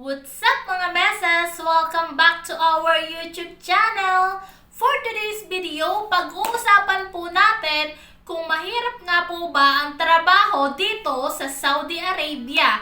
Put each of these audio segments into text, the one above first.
What's up mga messes? Welcome back to our YouTube channel! For today's video, pag-uusapan po natin kung mahirap nga po ba ang trabaho dito sa Saudi Arabia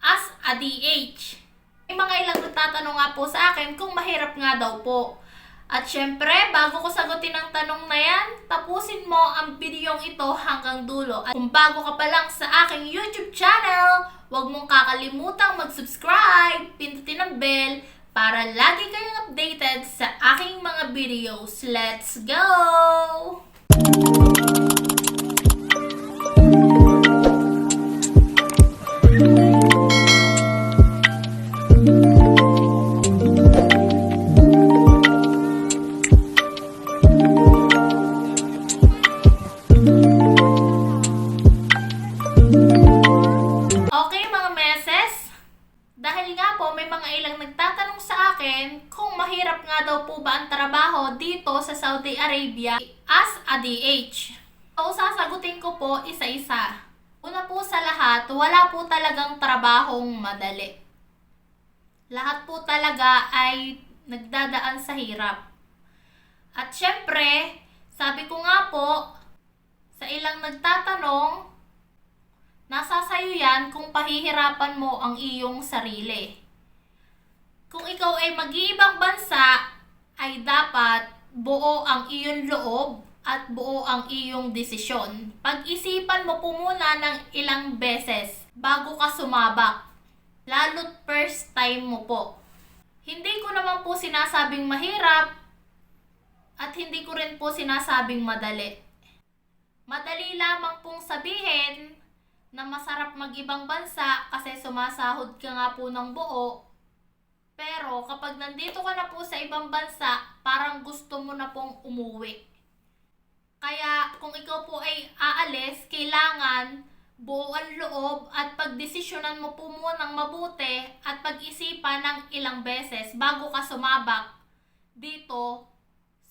as a DH. May mga ilang nagtatanong nga po sa akin kung mahirap nga daw po. At syempre, bago ko sagutin ang tanong na yan, tapusin mo ang videong ito hanggang dulo. At kung bago ka pa lang sa aking YouTube channel, huwag mong kakalimutang mag-subscribe, pindutin ang bell, para lagi kayong updated sa aking mga videos. Let's go! Okay daw po ba ang trabaho dito sa Saudi Arabia as a DH. So sasagutin ko po isa-isa. Una po sa lahat, wala po talagang trabahong madali. Lahat po talaga ay nagdadaan sa hirap. At syempre, sabi ko nga po, sa ilang nagtatanong, Nasa sayo yan kung pahihirapan mo ang iyong sarili. Kung ikaw ay mag-iibang bansa, ay dapat buo ang iyong loob at buo ang iyong desisyon. Pag-isipan mo po muna ng ilang beses bago ka sumabak. Lalo't first time mo po. Hindi ko naman po sinasabing mahirap at hindi ko rin po sinasabing madali. Madali lamang pong sabihin na masarap mag-ibang bansa kasi sumasahod ka nga po ng buo. Pero kapag nandito ka na po sa ibang bansa, parang gusto mo na pong umuwi. Kaya kung ikaw po ay aalis, kailangan buo loob at pagdesisyonan mo po munang mabuti at pag-isipan ng ilang beses bago ka sumabak dito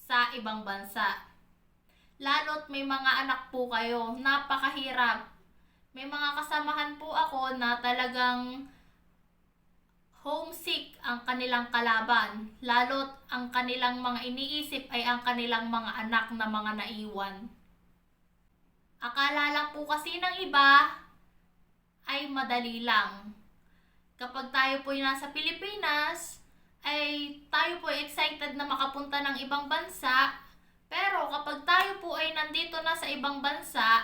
sa ibang bansa. Lalo't may mga anak po kayo, napakahirap may mga kasamahan po ako na talagang homesick ang kanilang kalaban. Lalo't ang kanilang mga iniisip ay ang kanilang mga anak na mga naiwan. Akala lang po kasi ng iba ay madali lang. Kapag tayo po ay nasa Pilipinas, ay tayo po excited na makapunta ng ibang bansa. Pero kapag tayo po ay nandito na sa ibang bansa,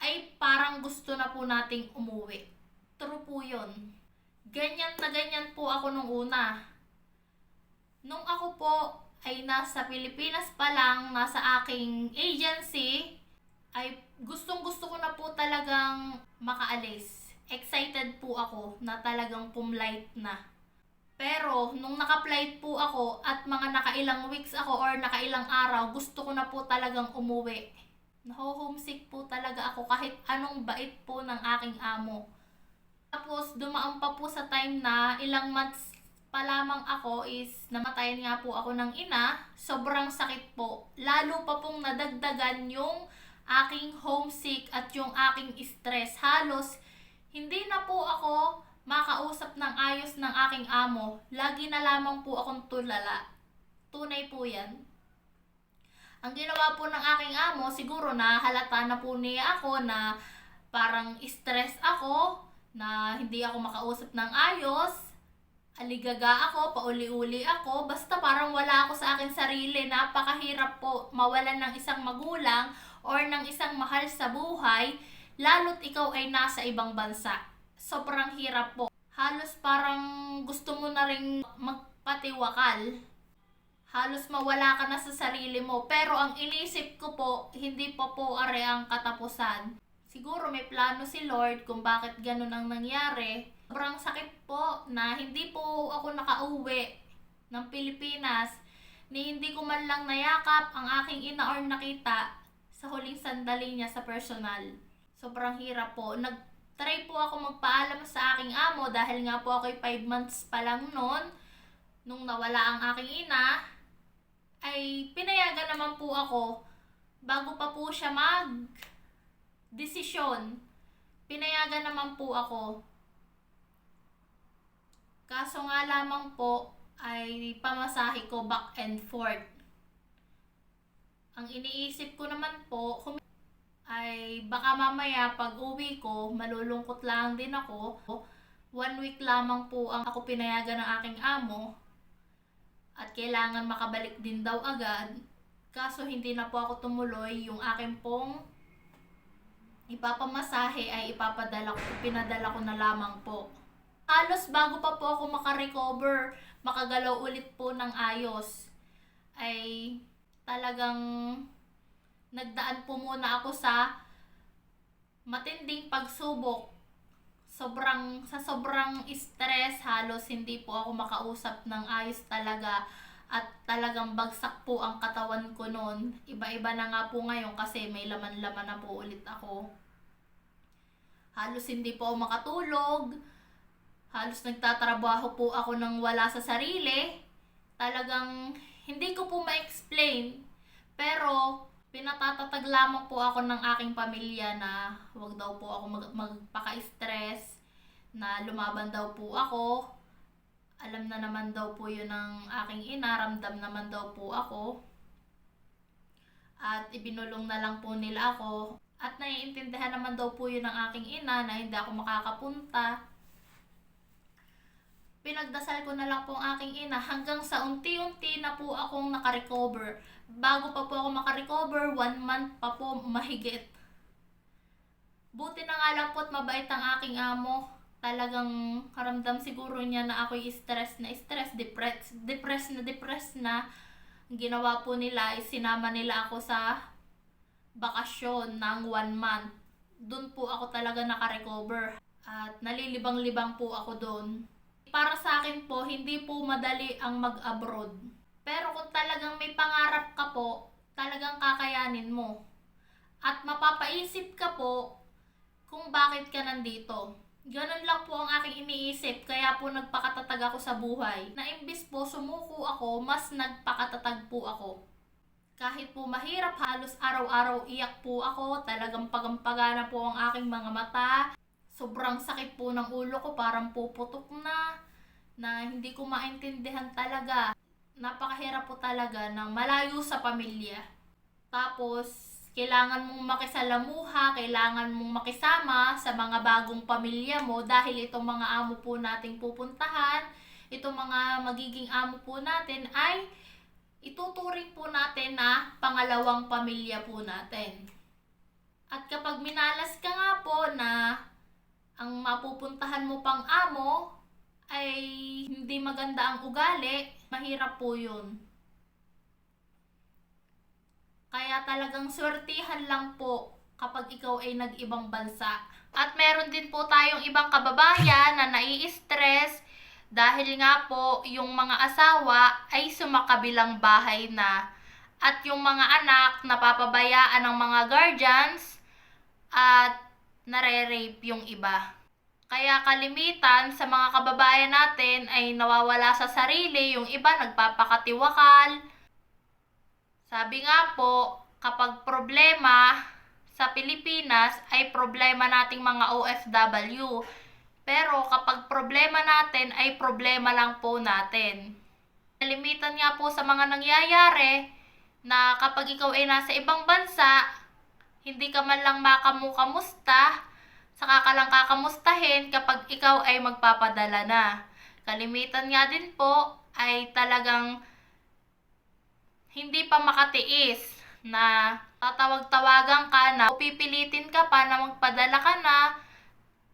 ay parang gusto na po nating umuwi. True po yun. Ganyan na ganyan po ako nung una. Nung ako po ay nasa Pilipinas pa lang, nasa aking agency, ay gustong gusto ko na po talagang makaalis. Excited po ako na talagang pumlight na. Pero, nung naka-flight po ako at mga nakailang weeks ako or nakailang araw, gusto ko na po talagang umuwi Naho-homesick po talaga ako kahit anong bait po ng aking amo. Tapos dumaan pa po sa time na ilang months pa lamang ako is namatayan nga po ako ng ina. Sobrang sakit po. Lalo pa pong nadagdagan yung aking homesick at yung aking stress. Halos hindi na po ako makausap ng ayos ng aking amo. Lagi na lamang po akong tulala. Tunay po yan. Ang ginawa po ng aking amo, siguro na halata na po niya ako na parang stress ako, na hindi ako makausap ng ayos, aligaga ako, pauli-uli ako, basta parang wala ako sa akin sarili, napakahirap po mawalan ng isang magulang or ng isang mahal sa buhay, lalo't ikaw ay nasa ibang bansa. Sobrang hirap po. Halos parang gusto mo na ring magpatiwakal halos mawala ka na sa sarili mo. Pero ang inisip ko po, hindi pa po are ang katapusan. Siguro may plano si Lord kung bakit ganun ang nangyari. Sobrang sakit po na hindi po ako nakauwi ng Pilipinas ni hindi ko man lang nayakap ang aking ina or nakita sa huling sandali niya sa personal. Sobrang hirap po. Nag-try po ako magpaalam sa aking amo dahil nga po ako 5 months pa lang noon nung nawala ang aking ina ay pinayagan naman po ako bago pa po siya mag desisyon Pinayagan naman po ako. Kaso nga lamang po ay pamasahe ko back and forth. Ang iniisip ko naman po ay baka mamaya pag uwi ko, malulungkot lang din ako. One week lamang po ang ako pinayagan ng aking amo at kailangan makabalik din daw agad. Kaso hindi na po ako tumuloy yung aking pong ipapamasahe ay ipapadala ko, pinadala ko na lamang po. Halos bago pa po ako makarecover, makagalaw ulit po ng ayos, ay talagang nagdaan po muna ako sa matinding pagsubok. Sobrang, sa sobrang stress, halos hindi po ako makausap ng ayos talaga at talagang bagsak po ang katawan ko noon. Iba-iba na nga po ngayon kasi may laman-laman na po ulit ako. Halos hindi po ako makatulog. Halos nagtatrabaho po ako ng wala sa sarili. Talagang hindi ko po ma-explain. Pero pinatatatag lamang po ako ng aking pamilya na wag daw po ako mag- magpaka-stress, na lumaban daw po ako. Alam na naman daw po yun ng aking ina, ramdam naman daw po ako. At ibinulong na lang po nila ako. At naiintindihan naman daw po yun ng aking ina na hindi ako makakapunta. Pinagdasal ko na lang po ang aking ina hanggang sa unti-unti na po akong nakarecover. Bago pa po ako makarecover, one month pa po mahigit. Buti na nga lang po at mabait ang aking amo. Talagang karamdam siguro niya na ako'y stress na stress, depressed, depressed na depressed na. Ginawa po nila is sinama nila ako sa bakasyon ng one month. Doon po ako talaga nakarecover. At nalilibang-libang po ako doon. Para sa akin po, hindi po madali ang mag-abroad. Pero kung talagang may pangarap ka po, talagang kakayanin mo. At mapapaisip ka po kung bakit ka nandito. Ganun lang po ang aking iniisip, kaya po nagpakatatag ako sa buhay. Na imbis po sumuko ako, mas nagpakatatag po ako. Kahit po mahirap, halos araw-araw iyak po ako, talagang pagampagana po ang aking mga mata. Sobrang sakit po ng ulo ko, parang puputok na, na hindi ko maintindihan talaga. Napakahirap po talaga ng malayo sa pamilya. Tapos, kailangan mong makisalamuha, kailangan mong makisama sa mga bagong pamilya mo dahil itong mga amo po nating pupuntahan, itong mga magiging amo po natin ay ituturing po natin na pangalawang pamilya po natin. At kapag minalas ka nga po na ang mapupuntahan mo pang amo ay hindi maganda ang ugali, mahirap po yun. Kaya talagang swertihan lang po kapag ikaw ay nag-ibang bansa. At meron din po tayong ibang kababayan na nai-stress dahil nga po yung mga asawa ay sumakabilang bahay na at yung mga anak napapabayaan ng mga guardians at nare-rape yung iba. Kaya kalimitan sa mga kababayan natin ay nawawala sa sarili, yung iba nagpapakatiwakal. Sabi nga po, kapag problema sa Pilipinas ay problema nating mga OFW. Pero kapag problema natin ay problema lang po natin. Kalimitan nga po sa mga nangyayari na kapag ikaw ay nasa ibang bansa, hindi ka man lang makamukamusta, saka ka lang kakamustahin kapag ikaw ay magpapadala na. Kalimitan nga din po ay talagang hindi pa makatiis na tatawag-tawagan ka na o pipilitin ka pa na magpadala ka na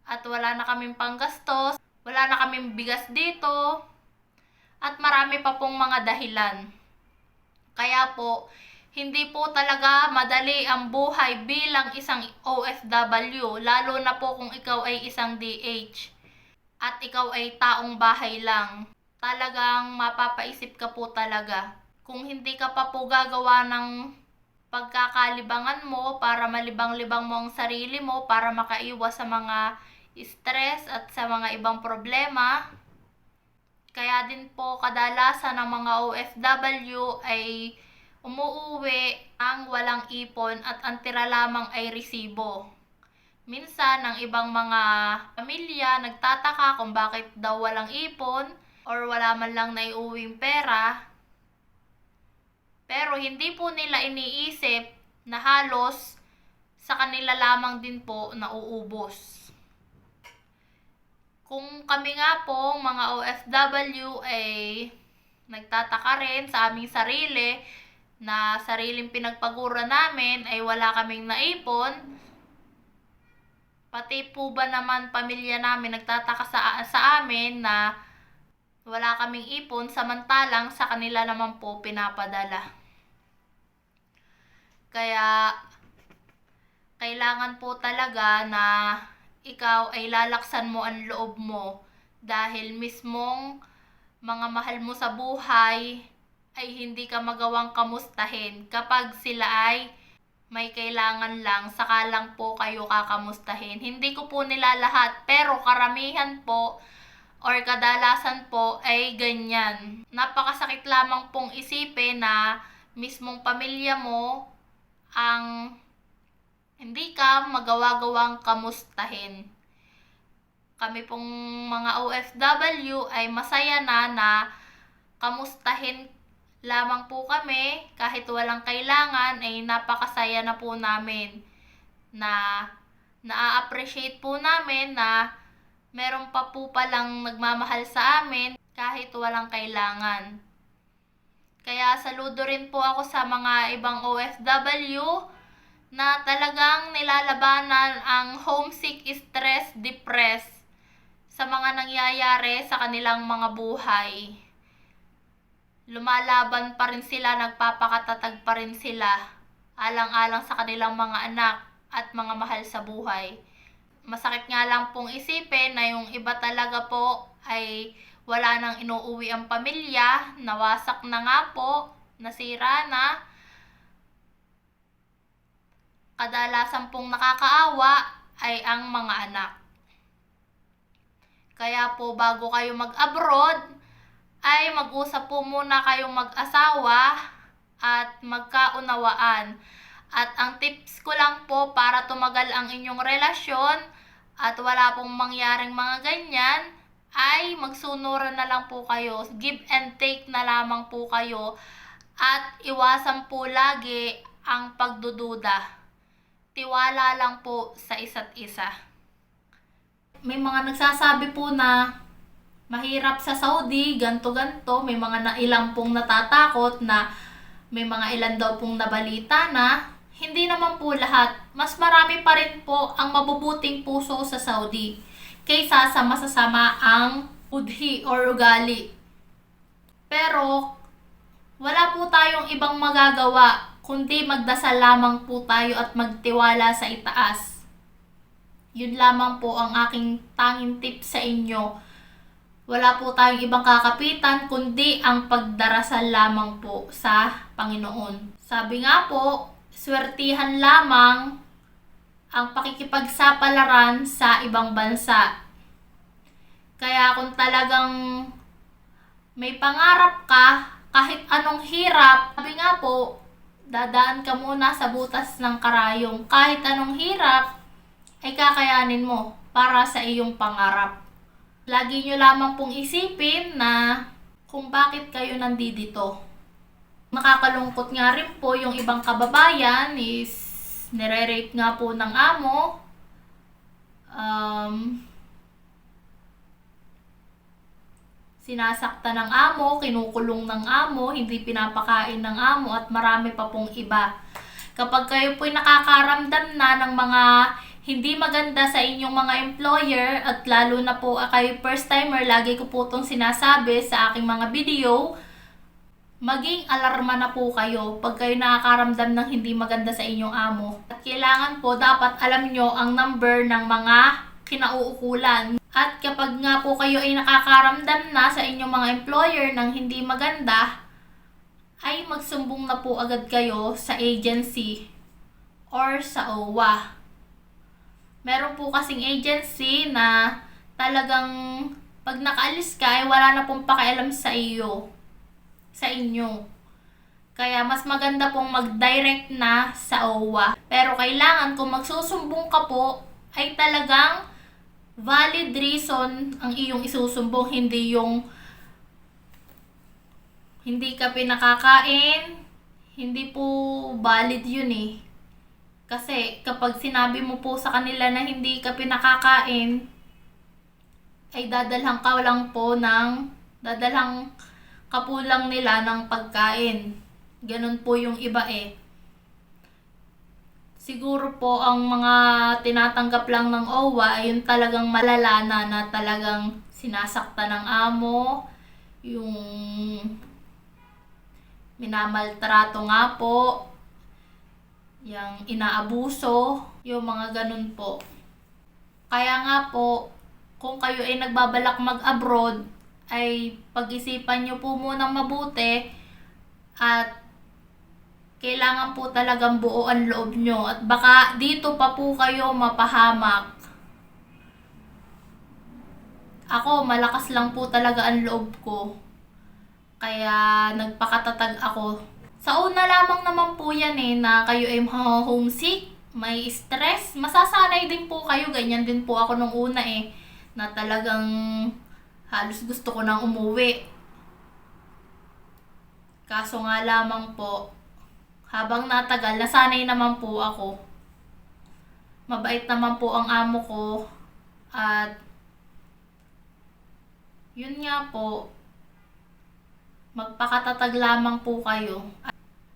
at wala na kaming panggastos, wala na kaming bigas dito, at marami pa pong mga dahilan. Kaya po, hindi po talaga madali ang buhay bilang isang OFW, lalo na po kung ikaw ay isang DH at ikaw ay taong bahay lang. Talagang mapapaisip ka po talaga. Kung hindi ka pa po gagawa ng pagkakalibangan mo para malibang-libang mo ang sarili mo para makaiwas sa mga stress at sa mga ibang problema. Kaya din po kadalasan ng mga OFW ay umuuwi ang walang ipon at ang tira lamang ay resibo. Minsan, ang ibang mga pamilya nagtataka kung bakit daw walang ipon or wala man lang naiuwing pera. Pero hindi po nila iniisip na halos sa kanila lamang din po nauubos. Kung kami nga po, mga OFW, ay nagtataka rin sa aming sarili na sariling pinagpagura namin ay wala kaming naipon, Pati po ba naman pamilya namin nagtataka sa, sa amin na wala kaming ipon samantalang sa kanila naman po pinapadala. Kaya kailangan po talaga na ikaw ay lalaksan mo ang loob mo dahil mismong mga mahal mo sa buhay ay hindi ka magawang kamustahin kapag sila ay may kailangan lang, saka lang po kayo kakamustahin. Hindi ko po nila lahat, pero karamihan po or kadalasan po ay ganyan. Napakasakit lamang pong isipin na mismong pamilya mo ang hindi ka magawa-gawang kamustahin. Kami pong mga OFW ay masaya na na kamustahin lamang po kami, kahit walang kailangan, ay napakasaya na po namin na na-appreciate po namin na meron pa po palang nagmamahal sa amin kahit walang kailangan. Kaya saludo rin po ako sa mga ibang OFW na talagang nilalabanan ang homesick, stress, depress sa mga nangyayari sa kanilang mga buhay lumalaban pa rin sila, nagpapakatatag pa rin sila, alang-alang sa kanilang mga anak at mga mahal sa buhay. Masakit nga lang pong isipin na yung iba talaga po ay wala nang inuuwi ang pamilya, nawasak na nga po, nasira na. Kadalasan pong nakakaawa ay ang mga anak. Kaya po bago kayo mag-abroad, ay mag-usap po muna kayong mag-asawa at magkaunawaan. At ang tips ko lang po para tumagal ang inyong relasyon at wala pong mangyaring mga ganyan, ay magsunuran na lang po kayo. Give and take na lamang po kayo. At iwasan po lagi ang pagdududa. Tiwala lang po sa isa't isa. May mga nagsasabi po na mahirap sa Saudi, ganto-ganto, may mga na ilang pong natatakot na may mga ilan daw pong nabalita na hindi naman po lahat. Mas marami pa rin po ang mabubuting puso sa Saudi kaysa sa masasama ang budhi or ugali. Pero wala po tayong ibang magagawa kundi magdasal lamang po tayo at magtiwala sa itaas. Yun lamang po ang aking tanging tip sa inyo wala po tayong ibang kakapitan kundi ang pagdarasal lamang po sa Panginoon. Sabi nga po, swertihan lamang ang pakikipagsapalaran sa ibang bansa. Kaya kung talagang may pangarap ka, kahit anong hirap, sabi nga po, dadaan ka muna sa butas ng karayong. Kahit anong hirap, ay kakayanin mo para sa iyong pangarap. Lagi nyo lamang pong isipin na kung bakit kayo nandito. Nakakalungkot nga rin po yung ibang kababayan is nire-rape nga po ng amo. Um, sinasakta ng amo, kinukulong ng amo, hindi pinapakain ng amo at marami pa pong iba. Kapag kayo po'y nakakaramdam na ng mga hindi maganda sa inyong mga employer at lalo na po kayo first timer, lagi ko po itong sinasabi sa aking mga video, maging alarma na po kayo pag kayo nakakaramdam ng hindi maganda sa inyong amo. At kailangan po dapat alam nyo ang number ng mga kinauukulan. At kapag nga po kayo ay nakakaramdam na sa inyong mga employer ng hindi maganda, ay magsumbong na po agad kayo sa agency or sa OWA meron po kasing agency na talagang pag nakaalis ka, ay wala na pong pakialam sa iyo, sa inyo. Kaya mas maganda pong mag-direct na sa OWA. Pero kailangan kung magsusumbong ka po, ay talagang valid reason ang iyong isusumbong, hindi yung hindi ka pinakakain, hindi po valid yun eh. Kasi kapag sinabi mo po sa kanila na hindi ka pinakakain, ay dadalhan ka lang po ng, dadalhan ka po lang nila ng pagkain. Ganun po yung iba eh. Siguro po ang mga tinatanggap lang ng OWA ay yung talagang malala na na talagang sinasakta ng amo, yung minamaltrato nga po, yung inaabuso, yung mga ganun po. Kaya nga po, kung kayo ay nagbabalak mag-abroad, ay pag-isipan nyo po munang mabuti at kailangan po talagang buo ang loob nyo at baka dito pa po kayo mapahamak. Ako, malakas lang po talaga ang loob ko. Kaya nagpakatatag ako. Sa una lamang naman po yan eh, na kayo ay homesick, may stress. Masasanay din po kayo, ganyan din po ako nung una eh. Na talagang halos gusto ko nang umuwi. Kaso nga lamang po, habang natagal, nasanay naman po ako. Mabait naman po ang amo ko. At yun nga po, magpakatatag lamang po kayo.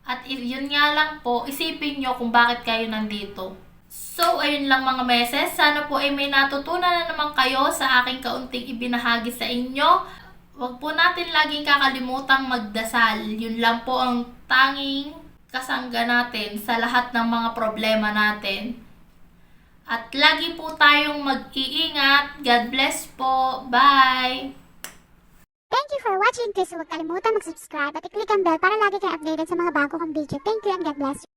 At i- yun nga lang po, isipin nyo kung bakit kayo nandito. So, ayun lang mga meses. Sana po ay may natutunan na naman kayo sa aking kaunting ibinahagi sa inyo. Huwag po natin laging kakalimutang magdasal. Yun lang po ang tanging kasangga natin sa lahat ng mga problema natin. At lagi po tayong mag-iingat. God bless po. Bye! Thank you for watching. Please huwag kalimutan mag-subscribe at i-click ang bell para lagi kayo updated sa mga bago kong video. Thank you and God bless you.